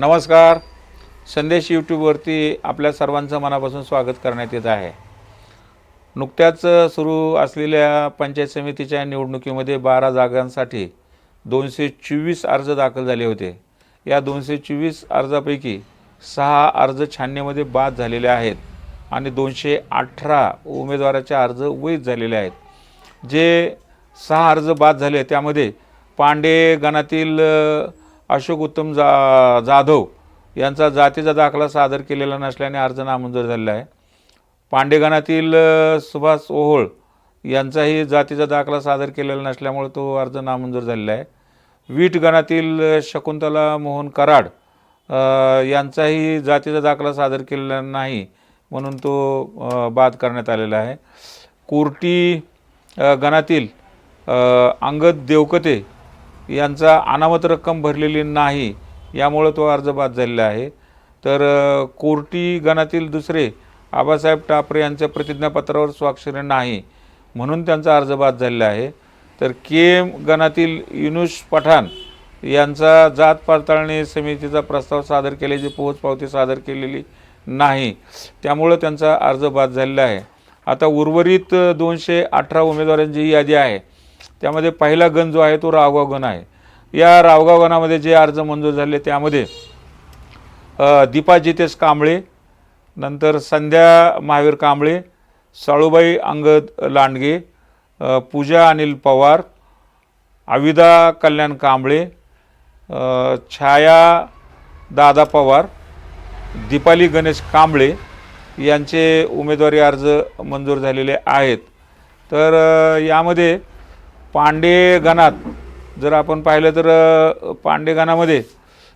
नमस्कार. संदेश यूट्यूबवरती आपल्या सर्वांचं मनापासून स्वागत करण्यात येत आहे. नुकत्याच सुरू असलेल्या पंचायत समितीच्या निवडणुकीमध्ये बारा जागांसाठी दोनशे चोवीस अर्ज दाखल झाले होते. या दोनशे चोवीस अर्जापैकी सहा अर्ज छाननीमध्ये बाद झालेले आहेत आणि दोनशे अठरा उमेदवाराचे अर्ज वैध झालेले आहेत. जे सहा अर्ज बाद झाले त्यामध्ये पांडे गणातील अशोक उत्तम जा जाधव यांचा जातीचा दाखला सादर केलेला नसल्याने अर्ज नामंजूर झालेला आहे. पांडेगणातील सुभाष ओहोळ यांचाही जातीचा दाखला सादर केलेला नसल्यामुळे तो अर्ज नामंजूर झालेला आहे. वीट गणातील शकुंतला मोहन कराड यांचाही जातीचा दाखला सादर केलेला नाही म्हणून तो बाद करण्यात आलेला आहे. कुर्टी गणातील अंगद देवकते यांचा अनामत रक्कम भरलेली नाही यामुळं तो अर्ज बाद झालेला आहे. तर कोर्टी गणातील दुसरे आबासाहेब टापरे यांच्या प्रतिज्ञापत्रावर स्वाक्षरी नाही म्हणून त्यांचा अर्ज बाद झालेला आहे. तर के एम गणातील युनुष पठाण यांचा जात पडताळणी समितीचा प्रस्ताव सादर केल्याची पोहोचपावती सादर केलेली नाही त्यामुळं त्यांचा अर्ज बाद झालेला आहे. आता उर्वरित दोनशे अठरा उमेदवारांची यादी आहे. त्यामध्ये पहिला गण जो आहे तो रावगाव गण आहे. या रावगाव गणामध्ये जे अर्ज मंजूर झाले त्यामध्ये दीपा जितेश कांबळे नंतर संध्या महावीर कांबळे साळूबाई अंगद लांडगे पूजा अनिल पवार अविदा कल्याण कांबळे छाया दादा पवार दीपाली गणेश कांबळे यांचे उमेदवारी अर्ज मंजूर झालेले आहेत. तर यामध्ये पांडे गणात जर आपण पाहिलं तर अ, पांडे गणामध्ये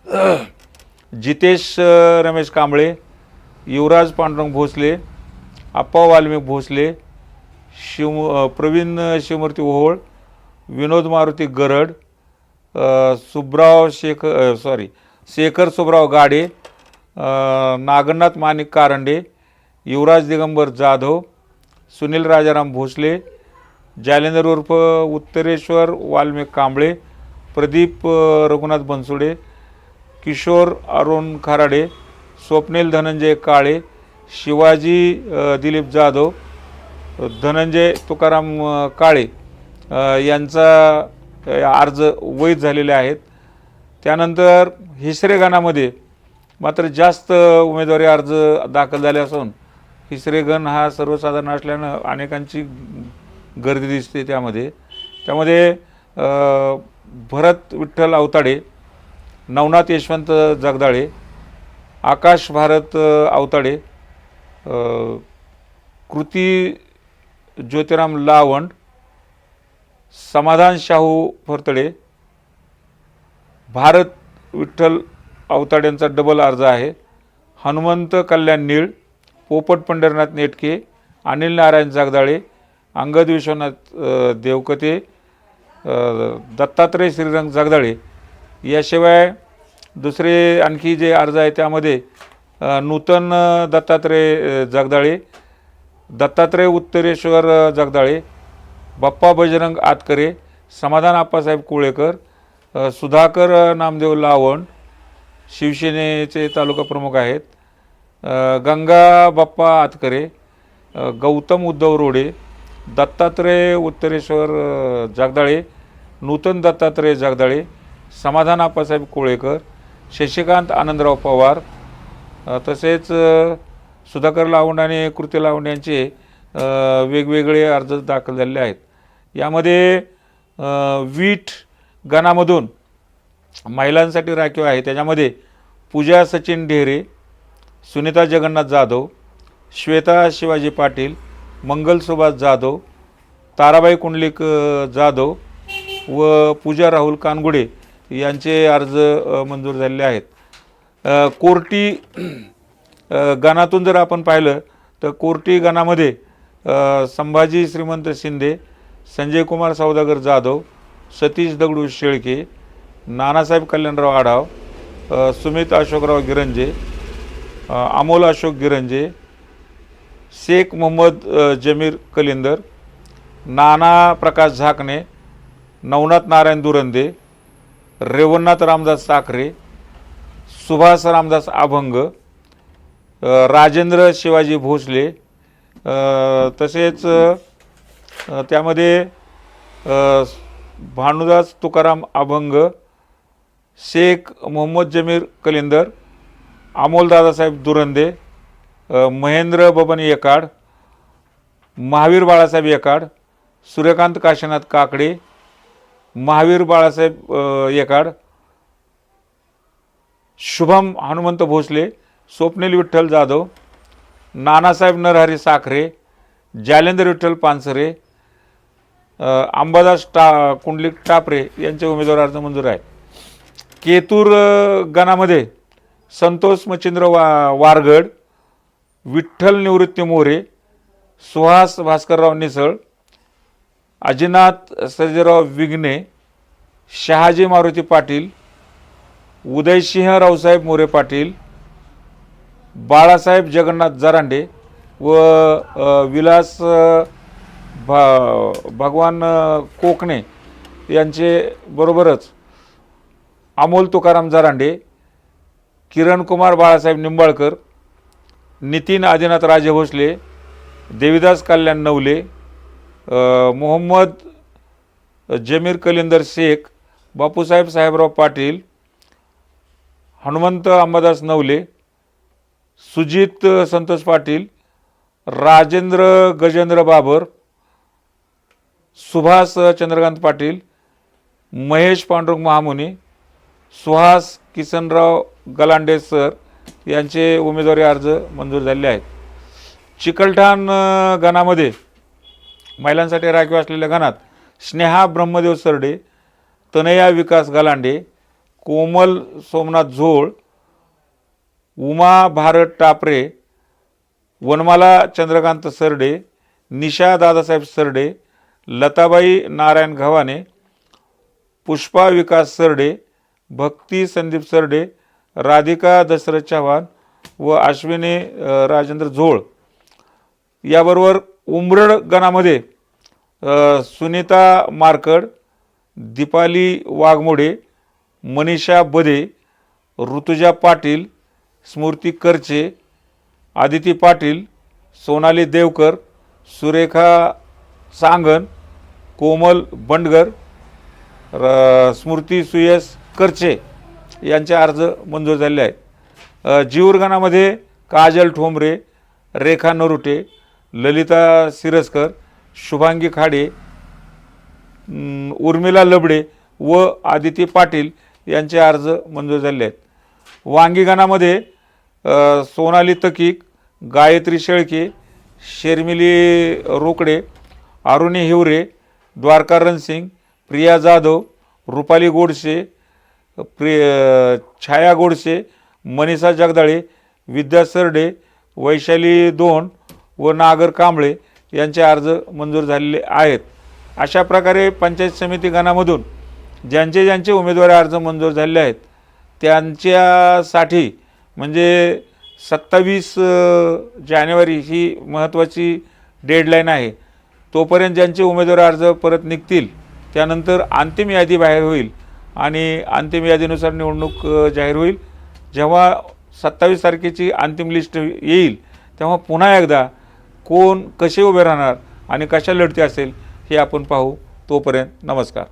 जितेश रमेश कांबळे युवराज पांडुरंग भोसले अप्पा वाल्मिक भोसले शिव प्रवीण शिवमूर्ती ओहोळ विनोद मारुती गरड सुब्राव शेख सॉरी शेखर सुब्राव गाडे नागनाथ माणिक कारंडे युवराज दिगंबर जाधव सुनील राजाराम भोसले जालेंदर उर्फ उत्तरेश्वर वाल्मिक कांबळे प्रदीप रघुनाथ बनसुडे किशोर अरुण खराडे स्वप्नील धनंजय काळे शिवाजी दिलीप जाधव धनंजय तुकाराम काळे यांचा अर्ज वैध झालेले आहेत. त्यानंतर हिसरे गणामध्ये मात्र जास्त उमेदवारी अर्ज दाखल झाले असून हिसरे गण हा सर्वसाधारण असल्यानं अनेकांची गर्दी दिसते त्यामध्ये. त्यामध्ये भरत विठ्ठल अवताडे नवनाथ यशवंत जगदाळे आकाश भारत अवताडे कृती ज्योतिराम लावंड समाधान शाहू फरतडे भारत विठ्ठल अवताड्यांचा डबल अर्ज आहे. हनुमंत कल्याण नीळ पोपट पंढरनाथ नेटके अनिल नारायण जागदाळे अंगद विश्वनाथ देवकते दत्तात्रय श्रीरंग जगदाळे याशिवाय दुसरे आणखी जे अर्ज आहे त्यामध्ये नूतन दत्तात्रय जगदाळे दत्तात्रय उत्तरेश्वर जगदाळे बाप्पा बजरंग आतकरे समाधान आप्पासाहेब कुळेकर सुधाकर नामदेव लावण शिवसेनेचे तालुका प्रमुख आहेत गंगा बाप्पा आतकरे गौतम उद्धव रोडे दत्तात्रय उत्तरेश्वर जागदाळे जगदाळे नूतन दत्तात्रय जगदाळे समाधान आप्पासाहेब कोळेकर शशिकांत आनंदराव पवार तसेच सुधाकर लावंड आणि कृती लावंड यांचे वेगवेगळे अर्ज दाखल झालेले आहेत. यामध्ये वीट गणामधून महिलांसाठी राखीव आहे. त्याच्यामध्ये पूजा सचिन ढेरे सुनीता जगन्नाथ जाधव श्वेता शिवाजी पाटील मंगल सुभाष जाधव ताराबाई कुंडलिक जाधव व पूजा राहुल कानगुडे यांचे अर्ज मंजूर झालेले आहेत. कोर्टी अ, गणातून जर आपण पाहिलं तर कोर्टी गणामध्ये संभाजी श्रीमंत शिंदे संजय कुमार सौदागर जाधव सतीश दगडू शेळके नानासाहेब कल्याणराव आढाव सुमित अशोकराव गिरंजे अमोल अशोक गिरंजे शेख मोहम्मद जमीर कलिंदर नाना प्रकाश झाकणे नवनाथ नारायण दुरंदे रेवणनाथ रामदास साखरे सुभाष रामदास अभंग राजेंद्र शिवाजी भोसले तसेच त्यामध्ये भानुदास तुकाराम अभंग शेख मोहम्मद जमीर कलिंदर अमोल दादासाहेब दुरंदे महेंद्र बबन येकाड महावीर बाळासाहेब येकाड सूर्यकांत काशीनाथ काकडे महावीर बाळासाहेब येकाड शुभम हनुमंत भोसले स्वप्नील विठ्ठल जाधव नानासाहेब नरहरी साखरे जालेंद्र विठ्ठल पानसरे अंबादास टा कुंडलिक टापरे यांचे उमेदवार अर्ज मंजूर आहे केतूर गणामध्ये संतोष मच्छिंद्र वा वारगड विठ्ठल निवृत्ती मोरे सुहास भास्करराव निसळ अजिनाथ सर्जेराव विघ्ने शहाजी मारुती पाटील उदयसिंह रावसाहेब मोरे पाटील बाळासाहेब जगन्नाथ जरांडे व विलास भा भगवान कोकणे यांचे बरोबरच अमोल तुकाराम जरांडे किरण कुमार बाळासाहेब निंबाळकर नितीन आदिनाथ राजे भोसले देविदास कल्याण नवले मोहम्मद जमीर कलिंदर शेख बापूसाहेब साहेबराव पाटील हनुमंत अंबादास नवले सुजित संतोष पाटील राजेंद्र गजेंद्र बाबर सुभाष चंद्रकांत पाटील महेश पांडुरंग महामुनी सुहास किसनराव गलांडे सर यांचे उमेदवारी अर्ज मंजूर झालेले आहेत. चिकलठाण गणामध्ये महिलांसाठी राखीव असलेल्या गणात स्नेहा ब्रह्मदेव सरडे तनया विकास गलांडे कोमल सोमनाथ झोळ उमा भारत टापरे वनमाला चंद्रकांत सरडे निशा दादासाहेब सरडे लताबाई नारायण घवाने पुष्पा विकास सरडे भक्ती संदीप सरडे राधिका दशरथ चव्हाण व अश्विनी राजेंद्र झोळ याबरोबर उंबरड गणामध्ये सुनीता मारकड दीपाली वाघमोडे मनीषा बदे ऋतुजा पाटील स्मृती करचे आदिती पाटील सोनाली देवकर सुरेखा सांगन कोमल बंडगर स्मृती सुयस करचे. यांचे अर्ज मंजूर झालेले आहेत. अ, जीवरगणामध्ये काजल ठोंबरे रेखा नरुटे ललिता सिरस्कर शुभांगी खाडे उर्मिला लबडे व आदिती पाटील यांचे अर्ज मंजूर झाले आहेत. वांगीगणामध्ये सोनाली तकीक गायत्री शेळके शेर्मिली रोकडे अरुणी हिवरे द्वारका रणसिंग प्रिया जाधव रुपाली गोडसे प्रिय छाया गोडसे मनीषा जगदाळे विद्या सरडे वैशाली दोन व नागर कांबळे यांचे अर्ज मंजूर झालेले आहेत. अशा प्रकारे पंचायत समिती गणामधून ज्यांचे ज्यांचे उमेदवारी अर्ज मंजूर झालेले आहेत त्यांच्यासाठी म्हणजे सत्तावीस जानेवारी ही महत्त्वाची डेडलाईन आहे. तोपर्यंत ज्यांचे उमेदवारी अर्ज परत निघतील त्यानंतर अंतिम यादी बाहेर होईल. आणि अंतिम यादीनुसार निवडणूक जाहीर होईल. जेव्हा सत्तावीस तारखेची अंतिम लिस्ट येईल तेव्हा पुन्हा एकदा कोण कसे उभे राहणार आणि कशा लढती असेल हे आपण पाहू तोपर्यंत. नमस्कार.